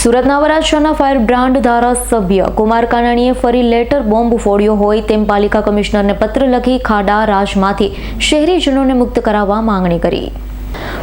સુરતના વરાછાના fire brand ધારાસભ્ય કુમાર કાનાણીએ ફરી લેટર બોમ્બ ફોડ્યો હોય તેમ પાલિકા કમિશનરને પત્ર લખી ખાડા રાજમાંથી શહેરીજનોને મુક્ત કરાવવા માંગણી કરી.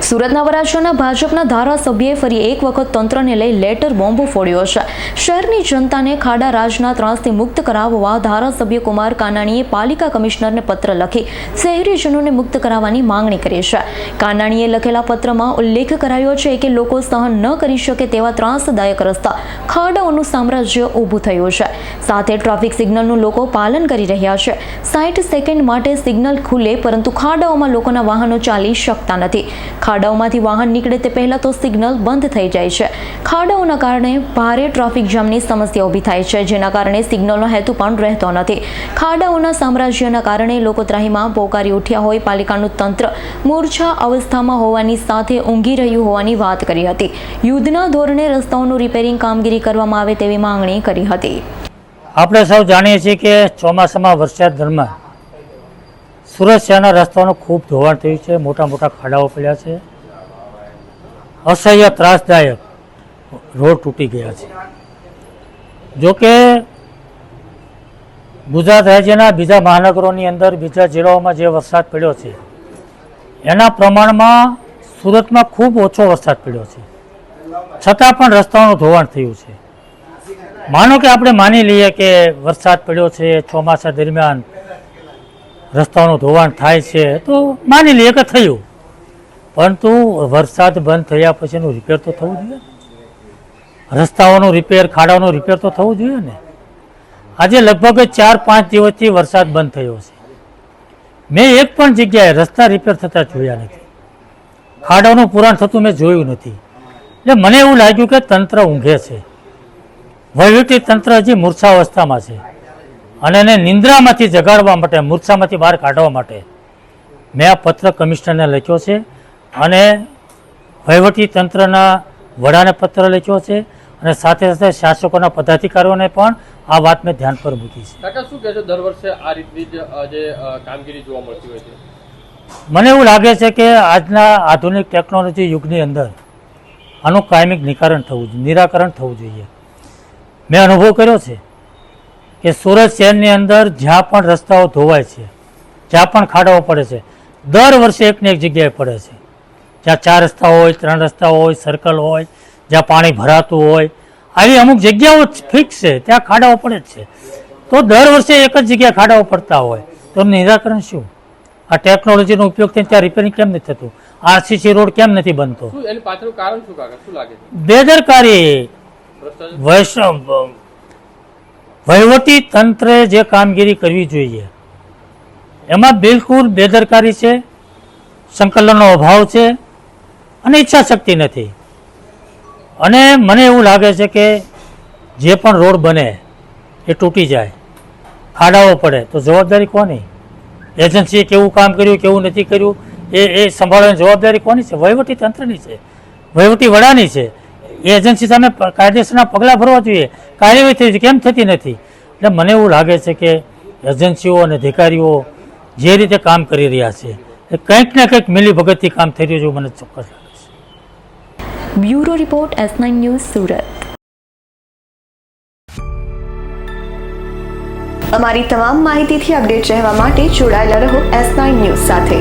સુરતના વરાછાના ભાજપના ધારાસભ્યએ ફરી એક વખત તંત્રને લઈ લેટર બોમ્બ ફોડ્યો છે. શહેરની જનતાને ખાડા રાજના ત્રાસથી મુક્ત કરાવવા ધારાસભ્ય કુમાર કાનાણીએ પાલિકા કમિશનરને પત્ર લખી શહેરીજનોને મુક્ત કરાવવાની માંગણી કરી છે. કાનાણીએ લખેલા પત્રમાં ઉલ્લેખ કરાયો છે કે લોકો સહન ન કરી શકે તેવા ત્રાસદાયક રસ્તા ખાડાઓનું સામ્રાજ્ય ઊભું થયું છે. સાથે ટ્રાફિક સિગ્નલનું લોકો પાલન કરી રહ્યા છે. સાઠ સેકન્ડ માટે સિગ્નલ ખુલે પરંતુ ખાડાઓમાં લોકોના વાહનો ચાલી શકતા નથી. ખાડાઓમાંથી વાહન નીકળે તે પહેલાં તો સિગ્નલ બંધ થઈ જાય છે. ખાડાઓના કારણે ભારે ટ્રાફિક જામની સમસ્યા ઊભી થાય છે, જેના કારણે સિગ્નલનો હેતુ પણ રહેતો નથી. ખાડાઓના સામ્રાજ્યના કારણે લોકો ત્રાહીમાં પોકારી ઉઠ્યા હોય, પાલિકાનું તંત્ર મૂર્છા અવસ્થામાં હોવાની સાથે ઊંઘી રહ્યું હોવાની વાત કરી હતી. યુદ્ધના ધોરણે રસ્તાઓનું રિપેરિંગ કામગીરી કરવામાં આવે તેવી માંગણી કરી હતી. આપણે સૌ જાણીએ છીએ કે ચોમાસામાં વરસાદ દરમિયાન સુરત શહેરના રસ્તાઓનું ખૂબ ધોવાણ થયું છે. મોટા મોટા ખાડાઓ પડ્યા છે. અસહ્ય ત્રાસદાયક રોડ તૂટી ગયા છે. જોકે ગુજરાત રાજ્યના બીજા મહાનગરોની અંદર બીજા જિલ્લાઓમાં જે વરસાદ પડ્યો છે, એના પ્રમાણમાં સુરતમાં ખૂબ ઓછો વરસાદ પડ્યો છે. છતાં પણ રસ્તાઓનું ધોવાણ થયું છે. માનો કે આપણે માની લઈએ કે વરસાદ પડ્યો છે ચોમાસા દરમિયાન રસ્તાઓનું ધોવાણ થાય છે તો માની લઈએ કે થયું. પરંતુ વરસાદ બંધ થયા પછીનું રિપેર તો થવું જોઈએ રસ્તાઓનું રિપેર ખાડાઓનું રિપેર તો થવું જોઈએ ને. આજે લગભગ ચાર પાંચ દિવસથી વરસાદ બંધ થયો છે. મેં એક પણ જગ્યાએ રસ્તા રિપેર થતા જોયા નથી. ખાડાઓનું પુરાણ થતું મેં જોયું નથી. એટલે મને એવું લાગ્યું કે તંત્ર ઊંઘે છે. વહીવટી તંત્ર હજી મૂર્છાવસ્થામાં છે. અને એને નિંદ્રામાંથી જગાડવા માટે મૂર્છામાંથી બહાર કાઢવા માટે મેં આ પત્ર કમિશનરને લખ્યો છે અને વહીવટી તંત્રના વડાને પત્ર લખ્યો છે અને સાથે સાથે શાસકોના પદાધિકારીઓને પણ આ વાત મેં ધ્યાન પર મૂકી છે. કાકા શું કહેશો દર વર્ષે આ રીતની જે કામગીરી જોવા મળતી હોય છે? મને એવું લાગે છે કે આજના આધુનિક ટેકનોલોજી યુગની અંદર આનું કાયમિક નિકારણ થવું જોઈએ નિરાકરણ થવું જોઈએ. મેં અનુભવ કર્યો છે કે સુરત શહેરની અંદર જ્યાં પણ રસ્તાઓ ધોવાય છે જ્યાં પણ ખાડાઓ પડે છે દર વર્ષે એકને એક જગ્યાએ પડે છે. જ્યાં ચાર રસ્તા હોય ત્રણ રસ્તા હોય સર્કલ હોય જ્યાં પાણી ભરાતું હોય આવી અમુક જગ્યાઓ ફિક્સ છે ત્યાં ખાડાઓ પડે જ છે. તો દર વર્ષે એક જ જગ્યાએ ખાડાઓ પડતા હોય. તો નિરાકરણ શું? આ ટેકનોલોજીનો ઉપયોગ થઈને ત્યાં રિપેરિંગ કેમ નથી થતું? આરસીસી રોડ કેમ નથી બનતો? બેદરકારી. વૈષ્ણવ વહીવટી તંત્રે જે કામગીરી કરવી જોઈએ, એમાં બિલકુલ બેદરકારી છે, સંકલનનો અભાવ છે અને ઈચ્છા શક્તિ નથી. અને મને એવું લાગે છે કે જે પણ રોડ બને એ તૂટી જાય. ખાડાઓ પડે, તો જવાબદારી કોની? એજન્સીએ કેવું કામ કર્યું, કેવું નથી કર્યું, એ એ સંભાળવાની જવાબદારી કોની છે? વહીવટી તંત્રની છે. વહીવટી વડાની છે. એજન્સી સામે કાયદેસરના પગલાં ભરવા જોઈએ. કાર્યવાહી થઈ કેમ થતી નથી? એટલે મને એવું લાગે છે કે એજન્સીઓ અને અધિકારીઓ જે રીતે કામ કરી રહ્યા છે, એ કંઈક ને કંઈક મિલી ભગતથી કામ થઈ રહ્યું છે મને ચોક્કસ લાગે છે. Bureau report, S nine news, Surat. અમારી તમામ માહિતીથી અપડેટ રહેવા માટે જોડાયેલા રહો એસ નાઇન ન્યૂઝ સાથે.